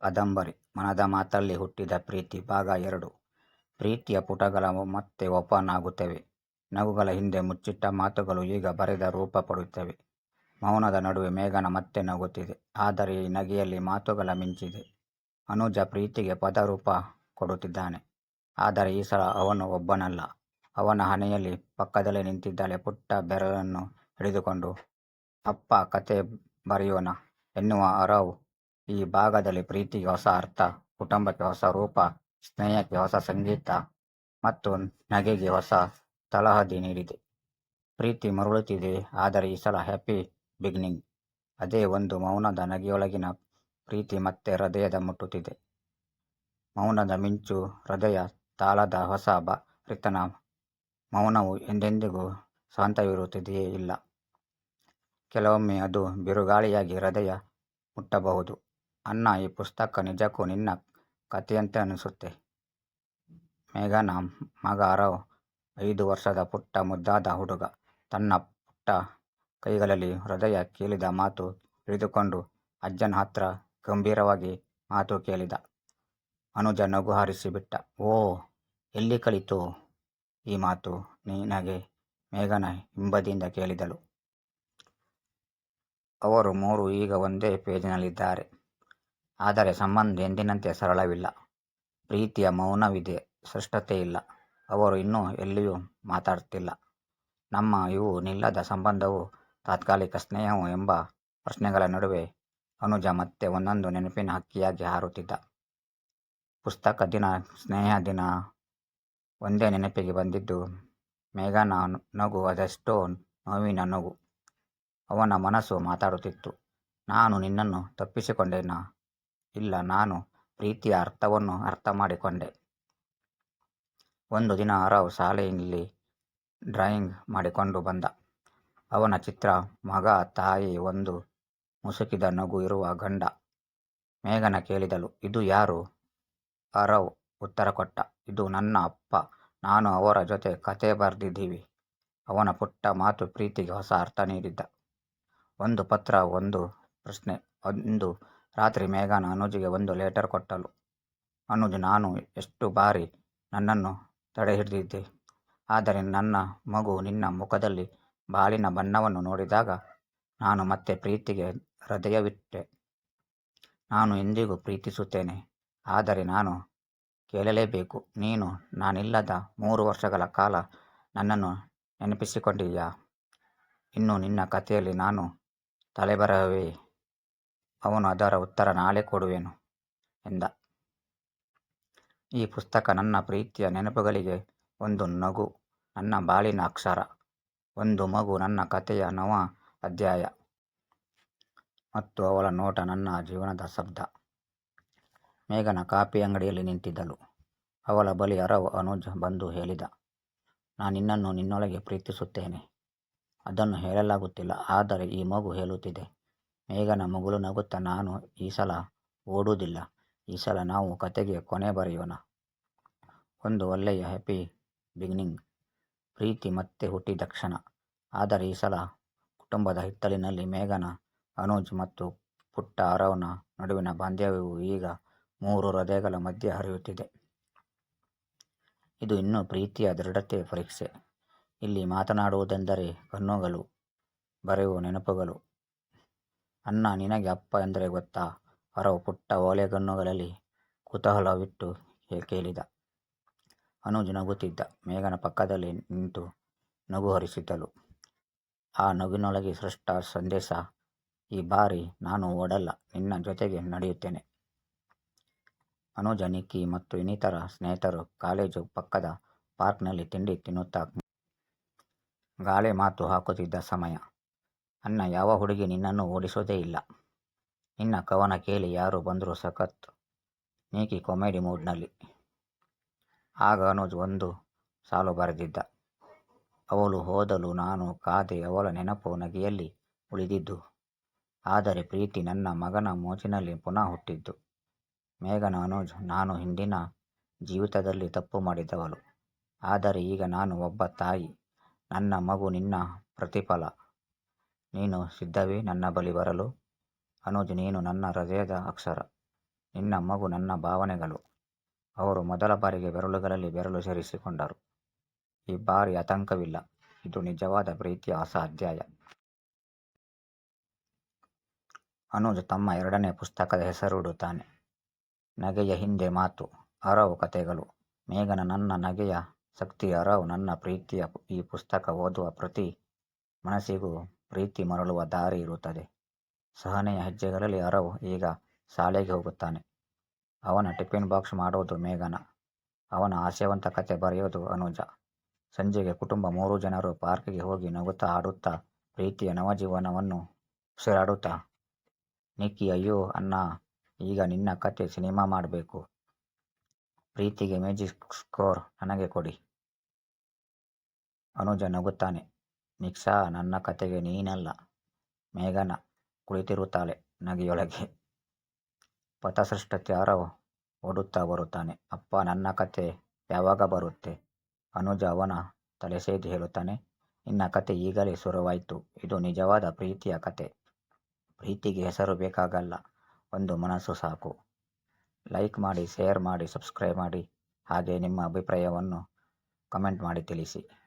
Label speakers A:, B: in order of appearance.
A: ಕಾದಂಬರಿ, ಮನದ ಮಾತಲ್ಲಿ ಹುಟ್ಟಿದ ಪ್ರೀತಿ, ಭಾಗ ಎರಡು ಪ್ರೀತಿಯ ಪುಟಗಳು ಮತ್ತೆ ಓಪನ್ ಆಗುತ್ತವೆ. ನಗುಗಳ ಹಿಂದೆ ಮುಚ್ಚಿಟ್ಟ ಮಾತುಗಳು ಈಗ ಬರೆದ ರೂಪ ಪಡೆಯುತ್ತವೆ. ಮೌನದ ನಡುವೆ ಮೇಘನ ಮತ್ತೆ ನಗುತ್ತಿದೆ. ಆದರೆ ಈ ನಗೆಯಲ್ಲಿ ಮಾತುಗಳ ಮಿಂಚಿದೆ. ಅನುಜ ಪ್ರೀತಿಗೆ ಪದರೂಪ ಕೊಡುತ್ತಿದ್ದಾನೆ. ಆದರೆ ಈ ಸಲ ಅವನು ಒಬ್ಬನಲ್ಲ. ಅವನ ಹಣೆಯಲ್ಲಿ ಪಕ್ಕದಲ್ಲೇ ನಿಂತಿದ್ದಾಳೆ ಪುಟ್ಟ ಬೆರಳನ್ನು ಹಿಡಿದುಕೊಂಡು. ಅಪ್ಪ ಕಥೆ ಬರೆಯೋಣ ಎನ್ನುವ ಅರವ್ ಈ ಭಾಗದಲ್ಲಿ ಪ್ರೀತಿಗೆ ಹೊಸ ಅರ್ಥ, ಕುಟುಂಬಕ್ಕೆ ಹೊಸ ರೂಪ, ಸ್ನೇಹಕ್ಕೆ ಹೊಸ ಸಂಗೀತ ಮತ್ತು ನಗೆಗೆ ಹೊಸ ತಳಹದಿ ನೀಡಿದೆ. ಪ್ರೀತಿ ಮರಳುತ್ತಿದೆ ಆದರೆ ಈ ಸಲ ಹ್ಯಾಪಿ ಬಿಗಿನಿಂಗ್. ಅದೇ ಒಂದು ಮೌನದ ನಗೆಯೊಳಗಿನ ಪ್ರೀತಿ ಮತ್ತೆ ಹೃದಯದ ಮುಟ್ಟುತ್ತಿದೆ. ಮೌನದ ಮಿಂಚು ಹೃದಯ ತಾಳದ ಹೊಸ ರಿತನ ಮೌನವು ಎಂದೆಂದಿಗೂ ಶಾಂತವಿರುತ್ತದೆಯೇ ಇಲ್ಲ. ಕೆಲವೊಮ್ಮೆ ಅದು ಬಿರುಗಾಳಿಯಾಗಿ ಹೃದಯ ಮುಟ್ಟಬಹುದು. ಅಣ್ಣ ಈ ಪುಸ್ತಕ ನಿಜಕ್ಕೂ ನಿನ್ನ ಕಥೆಯಂತೆ ಅನಿಸುತ್ತೆ ಮೇಘನ ಮಗ ಅರವ್, ಐದು ವರ್ಷದ ಪುಟ್ಟ ಮುದ್ದಾದ ಹುಡುಗ. ತನ್ನ ಪುಟ್ಟ ಕೈಗಳಲ್ಲಿ ಹೃದಯ ಕೇಳಿದ ಮಾತು ಹಿಡಿದುಕೊಂಡು ಅಜ್ಜನ ಹತ್ರ ಗಂಭೀರವಾಗಿ ಮಾತು ಕೇಳಿದ. ಅನುಜ ನಗು ಹಾರಿಸಿಬಿಟ್ಟ ಓ, ಎಲ್ಲಿ ಕಲಿತು ಈ ಮಾತು ನಿನಗೆ ಮೇಘನ ಹಿಂಬದಿಯಿಂದ ಕೇಳಿದಳು. ಅವರು ಮೂರು ಈಗ ಒಂದೇ ಪೇಜಿನಲ್ಲಿದ್ದಾರೆ. ಆದರೆ ಸಂಬಂಧ ಎಂದಿನಂತೆ ಸರಳವಿಲ್ಲ. ಪ್ರೀತಿಯ ಮೌನವಿದೆ ಸ್ಪಷ್ಟತೆ ಇಲ್ಲ. ಅವರು ಇನ್ನೂ ಎಲ್ಲಿಯೂ ಮಾತಾಡ್ತಿಲ್ಲ. ನಮ್ಮ ಇವು ನಿಲ್ಲದ ಸಂಬಂಧವು ತಾತ್ಕಾಲಿಕ ಸ್ನೇಹವು ಎಂಬ ಪ್ರಶ್ನೆಗಳ ನಡುವೆ ಅನುಜ ಮತ್ತೆ ಒಂದೊಂದು ನೆನಪಿನ ಹಕ್ಕಿಯಾಗಿ ಹಾರುತ್ತಿದ್ದ. ಪುಸ್ತಕ ದಿನ, ಸ್ನೇಹ ದಿನ ಒಂದೇ ನೆನಪಿಗೆ ಬಂದಿದ್ದು ಮೇಘನ ನಗು ಅದೆಷ್ಟೋ ನೋವಿನ ನಗು. ಅವನ ಮನಸ್ಸು ಮಾತಾಡುತ್ತಿತ್ತು. ನಾನು ನಿನ್ನನ್ನು ತಪ್ಪಿಸಿಕೊಂಡೆನಾ? ಇಲ್ಲ ನಾನು ಪ್ರೀತಿಯ ಅರ್ಥವನ್ನು ಅರ್ಥ ಮಾಡಿಕೊಂಡೆ. ಒಂದು ದಿನ ಅರವ್ ಶಾಲೆಯಲ್ಲಿ ಡ್ರಾಯಿಂಗ್ ಮಾಡಿಕೊಂಡು ಬಂದ. ಅವನ ಚಿತ್ರ ಮಗ, ತಾಯಿ, ಒಂದು ಮುಸುಕಿದ ನಗು ಇರುವ ಗಂಡ. ಮೇಘನ ಕೇಳಿದಳು ಇದು ಯಾರು? ಅರವ್ ಉತ್ತರ ಕೊಟ್ಟ. ಇದು ನನ್ನ ಅಪ್ಪ ನಾನು ಅವರ ಜೊತೆ ಕಥೆ ಬರ್ದಿದ್ದೀವಿ. ಅವನ ಪುಟ್ಟ ಮಾತು ಪ್ರೀತಿಗೆ ಹೊಸ ಅರ್ಥ ನೀಡಿದ್ದ ಒಂದು ಪತ್ರ ಒಂದು ಪ್ರಶ್ನೆ ಒಂದು ರಾತ್ರಿ ಮೇಘನ ಅನುಜಿಗೆ ಒಂದು ಲೆಟರ್ ಕೊಟ್ಟಳು. ಅನುಜ್, ನಾನು ಎಷ್ಟು ಬಾರಿ ನಿನ್ನನ್ನು ತಡೆಹಿಡಿದಿದ್ದೆ. ಆದರೆ ನನ್ನ ಮಗು ನಿನ್ನ ಮುಖದಲ್ಲಿ ಬಾಳಿನ ಬಣ್ಣವನ್ನು ನೋಡಿದಾಗ ನಾನು ಮತ್ತೆ ಪ್ರೀತಿಗೆ ಹೃದಯವಿಟ್ಟೆ. ನಾನು ಎಂದಿಗೂ ಪ್ರೀತಿಸುತ್ತೇನೆ. ಆದರೆ ನಾನು ಕೇಳಲೇಬೇಕು. ನೀನು, ನಾನಿಲ್ಲದ ಮೂರು ವರ್ಷಗಳ ಕಾಲ ನನ್ನನ್ನು ನೆನಪಿಸಿಕೊಂಡಿಯಾ? ಇನ್ನು ನಿನ್ನ ಕಥೆಯಲ್ಲಿ ನಾನು ತಲೆಬರಹವೇ? ಅವನು ಅದರ ಉತ್ತರ ನಾಳೆ ಕೊಡುವೆನು, ಎಂದ. ಈ ಪುಸ್ತಕ ನನ್ನ ಪ್ರೀತಿಯ ನೆನಪುಗಳಿಗೆ ಒಂದು ನಗು, ನನ್ನ ಬಾಳಿನ ಅಕ್ಷರ. ಒಂದು ಮಗು ನನ್ನ ಕಥೆಯ ನವ ಅಧ್ಯಾಯ. ಮತ್ತು ಅವಳ ನೋಟ ನನ್ನ ಜೀವನದ ಶಬ್ದ. ಮೇಘನ ಕಾಪಿ ಅಂಗಡಿಯಲ್ಲಿ ನಿಂತಿದ್ದಳು. ಅವಳ ಬಳಿ ಅರವು ಅನುಜ್ ಬಂದು ಹೇಳಿದ. ನಾನು ನಿನ್ನನ್ನು ನಿನ್ನೊಳಗೆ ಪ್ರೀತಿಸುತ್ತೇನೆ. ಅದನ್ನು ಹೇಳಲಾಗುತ್ತಿಲ್ಲ. ಆದರೆ ಈ ಮಗು ಹೇಳುತ್ತಿದೆ. ಮೇಘನಾ ಮುಗುಳು ನಗುತ್ತ ನಾನು ಈ ಸಲ ಓಡುವುದಿಲ್ಲ. ಈ ಸಲ ನಾವು ಕತೆಗೆ ಕೊನೆ ಬರೆಯೋಣ. ಒಂದು ಒಳ್ಳೆಯ ಹ್ಯಾಪಿ ಬಿಗಿನಿಂಗ್. ಪ್ರೀತಿ ಮತ್ತೆ ಹುಟ್ಟಿದ ಕ್ಷಣ. ಆದರೆ ಈ ಸಲ ಕುಟುಂಬದ ಹಿತ್ತಲಿನಲ್ಲಿ ಮೇಘನ, ಅನುಜ್ ಮತ್ತು ಪುಟ್ಟ ಅರವನ ನಡುವಿನ ಬಾಂಧವ್ಯವು ಈಗ ಮೂರು ಹೃದಯಗಳ ಮಧ್ಯೆ ಹರಿಯುತ್ತಿದೆ. ಇದು ಇನ್ನೂ ಪ್ರೀತಿಯ ದೃಢತೆ ಪರೀಕ್ಷೆ. ಇಲ್ಲಿ ಮಾತನಾಡುವುದೆಂದರೆ ಕಣ್ಣುಗಳು, ಬರೆಯುವ ನೆನಪುಗಳು. ಅಣ್ಣ ನಿನಗೆ ಅಪ್ಪ ಎಂದರೆ ಗೊತ್ತಾ? ಅರವ್ ಪುಟ್ಟ ಓಲೆಗಣ್ಣುಗಳಲ್ಲಿ ಕುತೂಹಲವಿಟ್ಟು ಕೇಳಿದ. ಅನುಜ್ ನಗುತ್ತಿದ್ದ. ಮೇಘನ ಪಕ್ಕದಲ್ಲಿ ನಿಂತು ನಗು ಹರಿಸಿದ್ದಳು ಆ ನಗುವಿನೊಳಗೆ ಸೃಷ್ಟ ಸಂದೇಶ ಈ ಬಾರಿ ನಾನು ಓಡಲ್ಲ ನಿನ್ನ ಜೊತೆಗೆ ನಡೆಯುತ್ತೇನೆ. ಅನುಜ, ನಿಕ್ಕಿ ಮತ್ತು ಇನ್ನಿತರ ಸ್ನೇಹಿತರು ಕಾಲೇಜು ಪಕ್ಕದ ಪಾರ್ಕ್ನಲ್ಲಿ ತಿಂಡಿ ತಿನ್ನುತ್ತಾ ಗಾಳಿ ಮಾತು ಹಾಕುತ್ತಿದ್ದ ಸಮಯ. ಅಣ್ಣ, ಯಾವ ಹುಡುಗಿ ನಿನ್ನನ್ನು ಓಡಿಸೋದೇ ಇಲ್ಲ. ನಿನ್ನ ಕವನ ಕೇಳಿ ಯಾರು ಬಂದರೂ ಸಖತ್ ನೀಕಿ ಕಾಮಿಡಿ ಮೂಡ್ನಲ್ಲಿ ಆಗ ಅನುಜ್ ಒಂದು ಸಾಲು ಬರೆದಿದ್ದ. ಅವಳು ಹೋದಲು ನಾನು ಕಾದೆ ಅವಳ ನೆನಪು ನಗೆಯಲ್ಲಿ ಉಳಿದಿದ್ದು. ಆದರೆ ಪ್ರೀತಿ ನನ್ನ ಮಗನ ಮೋಜಿನಲ್ಲಿ ಪುನಃ ಹುಟ್ಟಿದ್ದು. ಮೇಘನ ಅನುಜ್, ನಾನು ಹಿಂದಿನ ಜೀವಿತದಲ್ಲಿ ತಪ್ಪು ಮಾಡಿದವಳು. ಆದರೆ ಈಗ ನಾನು ಒಬ್ಬ ತಾಯಿ. ನನ್ನ ಮಗು ನಿನ್ನ ಪ್ರತಿಫಲ. ನೀನು ಸಿದ್ಧವೇ ನನ್ನ ಬಳಿ ಬರಲು? ಅನುಜ್, ನೀನು ನನ್ನ ಹೃದಯದ ಅಕ್ಷರ. ನಿನ್ನ ಮಗು ನನ್ನ ಭಾವನೆಗಳು. ಅವರು ಮೊದಲ ಬಾರಿಗೆ ಬೆರಳುಗಳಲ್ಲಿ ಬೆರಳು ಸೇರಿಸಿಕೊಂಡರು. ಈ ಬಾರಿ ಆತಂಕವಿಲ್ಲ. ಇದು ನಿಜವಾದ ಪ್ರೀತಿಯ ಹೊಸ ಅಧ್ಯಾಯ. ಅನುಜ್ ತಮ್ಮ ಎರಡನೇ ಪುಸ್ತಕದ ಹೆಸರು ಇಡುತ್ತಾನೆ. ನಗೆಯ ಹಿಂದೆ ಮಾತು, ಅರವು ಕಥೆಗಳು. ಮೇಘನ ನನ್ನ ನಗೆಯ ಶಕ್ತಿ, ಅರವು ನನ್ನ ಪ್ರೀತಿಯ ಈ ಪುಸ್ತಕ ಓದುವ ಪ್ರತಿ ಮನಸ್ಸಿಗೂ ಪ್ರೀತಿ ಮರಳುವ ದಾರಿ ಇರುತ್ತದೆ. ಸಹನೆಯ ಹೆಜ್ಜೆಗಳಲ್ಲಿ ಅರವು ಈಗ ಶಾಲೆಗೆ ಹೋಗುತ್ತಾನೆ. ಅವನ ಟಿಫಿನ್ ಬಾಕ್ಸ್ ಮಾಡೋದು ಮೇಘನ. ಅವನ ಆಶಯವಂತ ಕತೆ ಬರೆಯೋದು ಅನುಜ. ಸಂಜೆಗೆ ಕುಟುಂಬ ಮೂರು ಜನರು ಪಾರ್ಕ್ಗೆ ಹೋಗಿ ನಗುತ್ತಾ ಆಡುತ್ತಾ ಪ್ರೀತಿಯ ನವಜೀವನವನ್ನು ಉಸಿರಾಡುತ್ತಾ, ನಿಕ್ಕಿ, ಅಯ್ಯೋ, ಅಣ್ಣ, ಈಗ ನಿನ್ನ ಕತೆ ಸಿನಿಮಾ ಮಾಡಬೇಕು. ಪ್ರೀತಿಗೆ ಮ್ಯೂಜಿಕ್ ಸ್ಕೋರ್ ನನಗೆ ಕೊಡಿ. ಅನುಜ ನಗುತ್ತಾನೆ. ನಿಕ್ಸಾ ನನ್ನ ಕತೆಗೆ ನೀನಲ್ಲ. ಮೇಘನ ಕುಳಿತಿರುತ್ತಾಳೆ ನಗೆಯೊಳಗೆ. ಪಥಸೃಷ್ಟತೆ ಅರವ್ ಓಡುತ್ತಾ ಬರುತ್ತಾನೆ. ಅಪ್ಪ, ನನ್ನ ಕತೆ ಯಾವಾಗ ಬರುತ್ತೆ? ಅನುಜ ಅವನ ತಲೆ ಸೇದಿ ಹೇಳುತ್ತಾನೆ. ನಿನ್ನ ಕತೆ ಈಗಲೇ ಶುರುವಾಯಿತು ಇದು ನಿಜವಾದ ಪ್ರೀತಿಯ ಕತೆ. ಪ್ರೀತಿಗೆ ಹೆಸರು ಬೇಕಾಗಲ್ಲ. ಒಂದು ಮನಸ್ಸು ಸಾಕು. ಲೈಕ್ ಮಾಡಿ, ಶೇರ್ ಮಾಡಿ, ಸಬ್ಸ್ಕ್ರೈಬ್ ಮಾಡಿ. ಹಾಗೆ ನಿಮ್ಮ ಅಭಿಪ್ರಾಯವನ್ನು ಕಮೆಂಟ್ ಮಾಡಿ ತಿಳಿಸಿ.